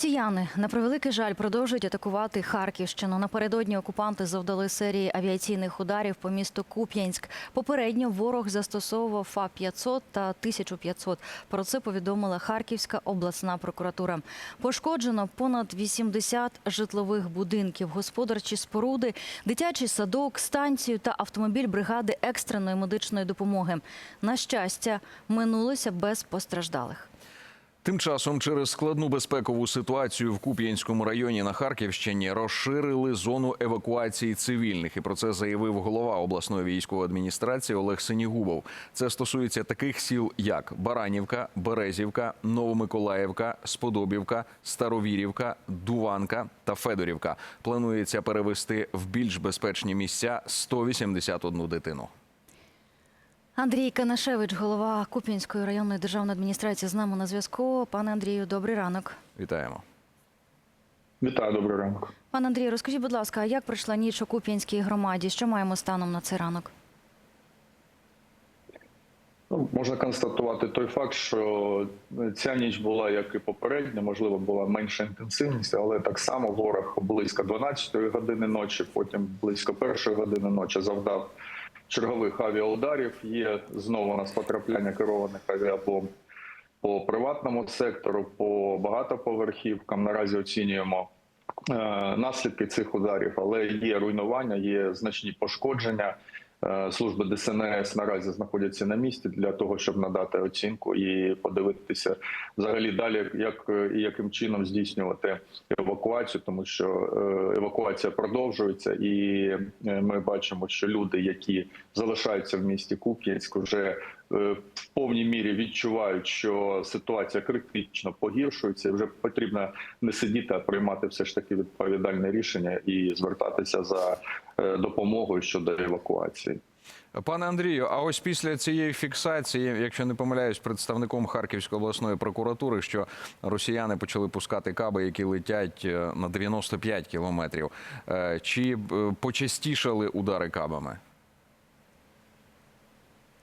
Росіяни на превеликий жаль продовжують атакувати Харківщину. Напередодні окупанти завдали серії авіаційних ударів по місту Куп'янськ. Попередньо ворог застосовував ФА-500 та 1500. Про це повідомила Харківська обласна прокуратура. Пошкоджено понад 80 житлових будинків, господарчі споруди, дитячий садок, станцію та автомобіль бригади екстреної медичної допомоги. На щастя, минулося без постраждалих. Тим часом через складну безпекову ситуацію в Куп'янському районі на Харківщині розширили зону евакуації цивільних. І про це заявив голова обласної військової адміністрації Олег Синігубов. Це стосується таких сіл, як Баранівка, Березівка, Новомиколаївка, Сподобівка, Старовірівка, Дуванка та Федорівка. Планується перевести в більш безпечні місця 181 дитину. Андрій Канашевич, голова Куп'янської районної державної адміністрації, з нами на зв'язку. Пане Андрію, добрий ранок. Вітаємо. Вітаю, добрий ранок. Пане Андрію, розкажіть, будь ласка, а як пройшла ніч у Куп'янській громаді? Що маємо станом на цей ранок? Ну, можна констатувати той факт, що ця ніч була як і попередня, можливо, була менша інтенсивність, але так само ворог близько 12 години ночі, потім близько першої години ночі завдав чергових авіаударів. Є знову у нас потрапляння керованих авіабомб по приватному сектору, по багатоповерхівкам. Наразі оцінюємо е, наслідки цих ударів, але є руйнування, є значні пошкодження. Е, Служби ДСНС наразі знаходяться на місці для того, щоб надати оцінку і подивитися взагалі далі, як е, і яким чином здійснювати евакуацію, тому що е, евакуація продовжується, і ми бачимо, що люди, які залишаються в місті Куп'янськ, вже в повній мірі відчувають, що ситуація критично погіршується. і Вже потрібно не сидіти, а приймати все ж таки відповідальне рішення і звертатися за е, допомогою щодо евакуації. Пане Андрію, а ось після цієї фіксації, якщо не помиляюсь, представником Харківської обласної прокуратури, що росіяни почали пускати каби, які летять е, на 95 кілометрів, е, чи е, почастішали удари кабами?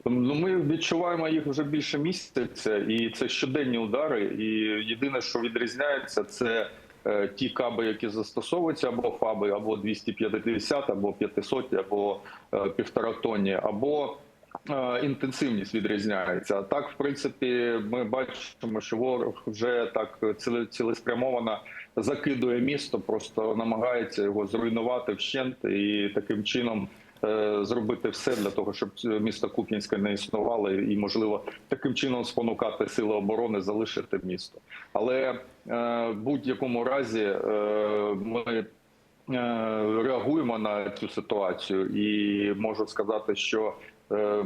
Ну, ми відчуваємо їх вже більше місяця, і це щоденні удари. І єдине, що відрізняється, це е, ті каби, які застосовуються або фаби, або 250, або 500, або е, півтора тонні, або е, інтенсивність відрізняється. А так, в принципі, ми бачимо, що ворог вже так ціле- цілеспрямовано закидує місто, просто намагається його зруйнувати вщент і таким чином зробити все для того, щоб місто Куп'янське не існувало, і можливо таким чином спонукати сили оборони залишити місто. Але е, в будь-якому разі е, ми е, реагуємо на цю ситуацію, і можу сказати, що е,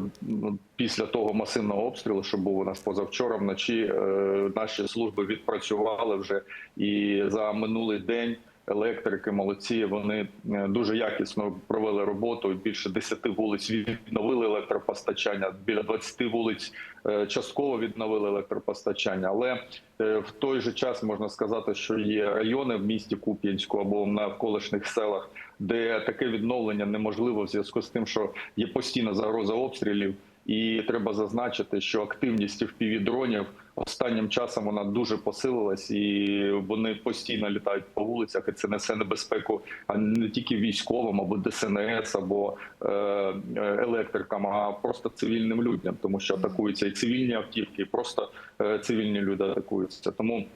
після того масивного обстрілу, що був у нас позавчора вночі, е, наші служби відпрацювали вже і за минулий день. Електрики молодці. Вони е, дуже якісно провели роботу. Більше 10 вулиць відновили електропостачання. Біля 20 вулиць е, частково відновили електропостачання. Але е, в той же час можна сказати, що є райони в місті Куп'янську або в навколишніх селах, де таке відновлення неможливо в зв'язку з тим, що є постійна загроза обстрілів. І треба зазначити, що активність FPV-дронів останнім часом вона дуже посилилась, і вони постійно літають по вулицях. І це несе небезпеку а не тільки військовим або ДСНС, або е, е, електрикам, а просто цивільним людям, тому що атакуються і цивільні автівки, і просто е, цивільні люди атакуються. Тому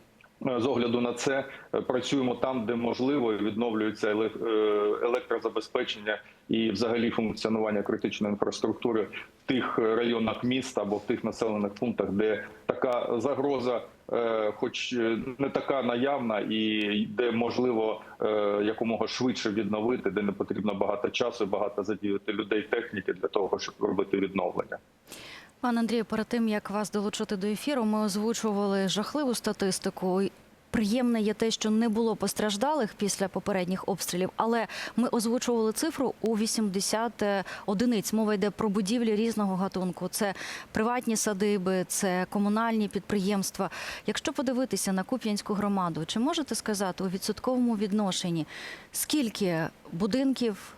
з огляду на це е, працюємо там, де можливо, відновлюється е, електрозабезпечення і взагалі функціонування критичної інфраструктури в тих районах міста або в тих населених пунктах, де така загроза, е, хоч е, не така наявна, і де можливо е, якомога швидше відновити, де не потрібно багато часу, багато задіяти людей, техніки для того, щоб робити відновлення. Пане Андрію, перед тим як вас долучити до ефіру, ми озвучували жахливу статистику. Приємне є те, що не було постраждалих після попередніх обстрілів, але ми озвучували цифру у 80 одиниць. Мова йде про будівлі різного гатунку. Це приватні садиби, це комунальні підприємства. Якщо подивитися на Куп'янську громаду, чи можете сказати у відсотковому відношенні, скільки будинків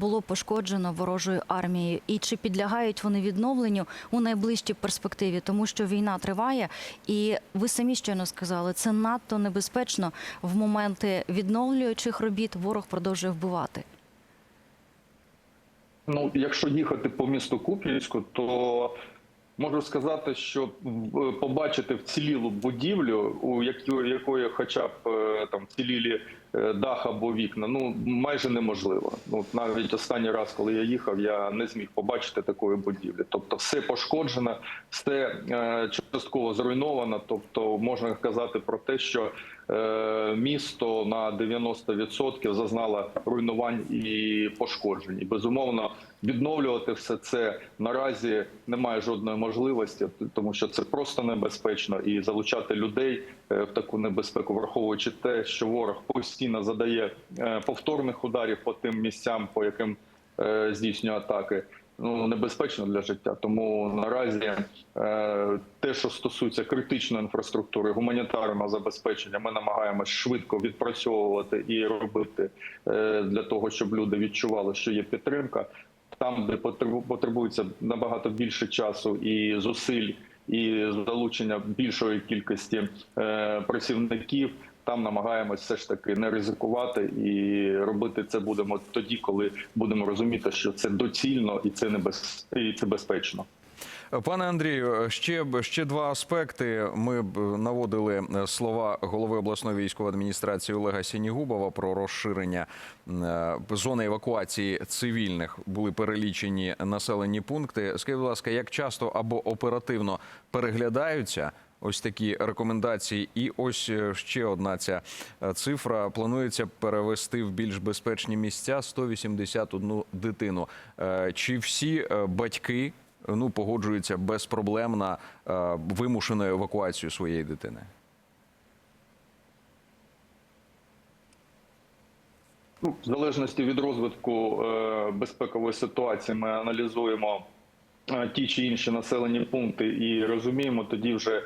було пошкоджено ворожою армією, і чи підлягають вони відновленню у найближчій перспективі, тому що війна триває, і ви самі щойно сказали, це надто небезпечно в моменти відновлюючих робіт. Ворог продовжує вбивати. Ну, якщо їхати по місту Куп'янську, то можу сказати, що побачити вцілілу будівлю, у якої хоча б е, там вцілілі е, дах або вікна, ну майже неможливо. Ну навіть останній раз, коли я їхав, я не зміг побачити такої будівлі. Тобто, все пошкоджено, все е, частково зруйновано. Тобто, можна казати про те, що е, місто на 90% зазнало руйнувань і пошкоджень. І безумовно відновлювати все це наразі немає жодної можливості, тому що це просто небезпечно і залучати людей е, в таку небезпеку, враховуючи те, що ворог постійно задає е, повторних ударів по тим місцям, по яким е, здійснює атаки. Ну небезпечно для життя. Тому наразі е, те, що стосується критичної інфраструктури, гуманітарного забезпечення, ми намагаємось швидко відпрацьовувати і робити е, для того, щоб люди відчували, що є підтримка. Там, де потребу- потребується набагато більше часу і зусиль, і залучення більшої кількості е, працівників. Там намагаємось все ж таки не ризикувати і робити це будемо тоді, коли будемо розуміти, що це доцільно і це небез... і це безпечно. Пане Андрію, ще ще два аспекти. Ми б наводили слова голови обласної військової адміністрації Олега Сінігубова про розширення е, зони евакуації цивільних. Були перелічені населені пункти. Скажіть, будь ласка, як часто або оперативно переглядаються? Ось такі рекомендації, і ось е, ще одна ця е, цифра. Планується перевести в більш безпечні місця 181 дитину. Е, Чи всі батьки ну погоджуються безпроблемно на е, вимушену евакуацію своєї дитини. Ну, в залежності від розвитку е, безпекової ситуації, ми аналізуємо е, ті чи інші населені пункти і розуміємо тоді вже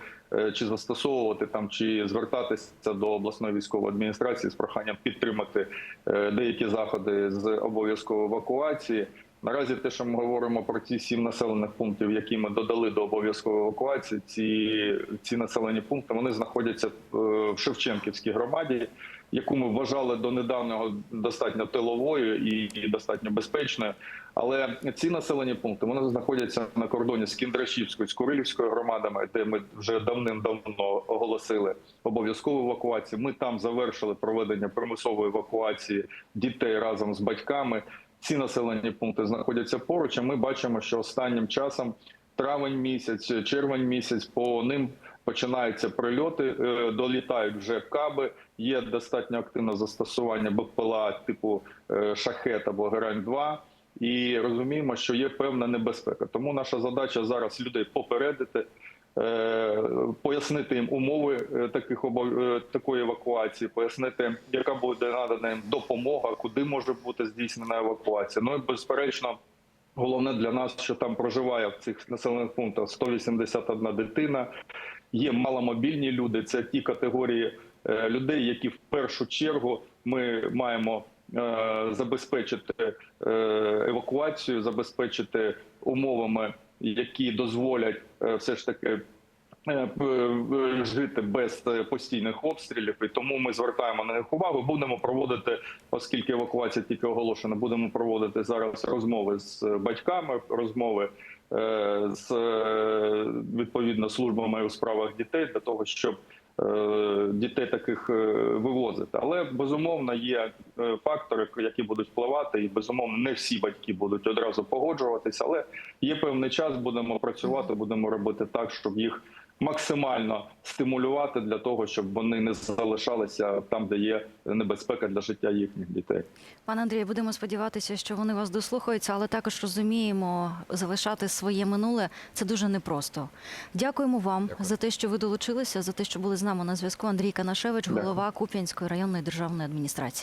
чи застосовувати там, чи звертатися до обласної військової адміністрації з проханням підтримати е, деякі заходи з обов'язкової евакуації. Наразі те, що ми говоримо про ці сім населених пунктів, які ми додали до обов'язкової евакуації, ці, ці населені пункти вони знаходяться е, в Шевченківській громаді, яку ми вважали до недавнього достатньо тиловою і, і достатньо безпечною. Але ці населені пункти вони знаходяться на кордоні з Кіндрашівською, з Курилівською громадами, де ми вже давним-давно оголосили обов'язкову евакуацію. Ми там завершили проведення примусової евакуації дітей разом з батьками. Ці населені пункти знаходяться поруч. а Ми бачимо, що останнім часом травень місяць, червень місяць по ним починаються прильоти, е, долітають вже каби. Є достатньо активне застосування БПЛА типу е, шахет або герань 2 і розуміємо, що є певна небезпека. Тому наша задача зараз людей попередити. Е, Пояснити їм умови е, таких е, такої евакуації, пояснити, яка буде надана їм допомога, куди може бути здійснена евакуація. Ну і безперечно, головне для нас, що там проживає в цих населених пунктах 181 дитина. Є маломобільні люди. Це ті категорії людей, які в першу чергу ми маємо забезпечити евакуацію, забезпечити умовами, які дозволять е, все ж таки. е, е, Жити без постійних обстрілів, і тому ми звертаємо на них увагу. Будемо проводити, оскільки евакуація тільки оголошена, будемо проводити зараз розмови з батьками, розмови з е, відповідно службами у справах дітей для того, щоб е, дітей таких е, вивозити. Але безумовно є е, фактори, які будуть впливати, і безумовно не всі батьки будуть одразу погоджуватися. Але є певний час, будемо працювати, будемо робити так, щоб їх максимально стимулювати для того, щоб вони не залишалися там, де є небезпека для життя їхніх дітей. Пане Андрію, будемо сподіватися, що вони вас дослухаються, але також розуміємо, залишати своє минуле це дуже непросто. Дякуємо вам за те, що ви долучилися, за те, що були з нами на зв'язку. Андрій Канашевич, Дякую. голова Куп'янської районної державної адміністрації.